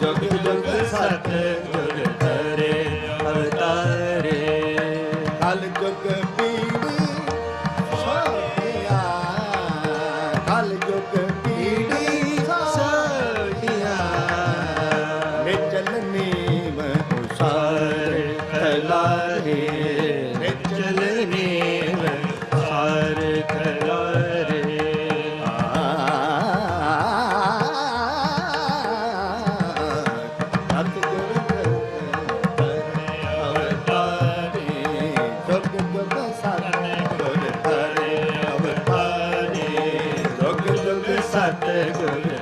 ਜੁਗ ਜੁਗ ਸਤ ਗੁਰ ਧਰੇ, ਅਵਤਾਰੇ। ਕਲ ਜੁਗ ਪੀੜੀ ਸੋਇਆ ਕਲ ਜੁਗ ਪੀੜੀ ਸੋਇਆ ਨਿਚਲ ਨੀਮ ਉਸਾਰ ਖਲਾਰੇ ਚਲਨੇ ਸਤਿਗੁਰ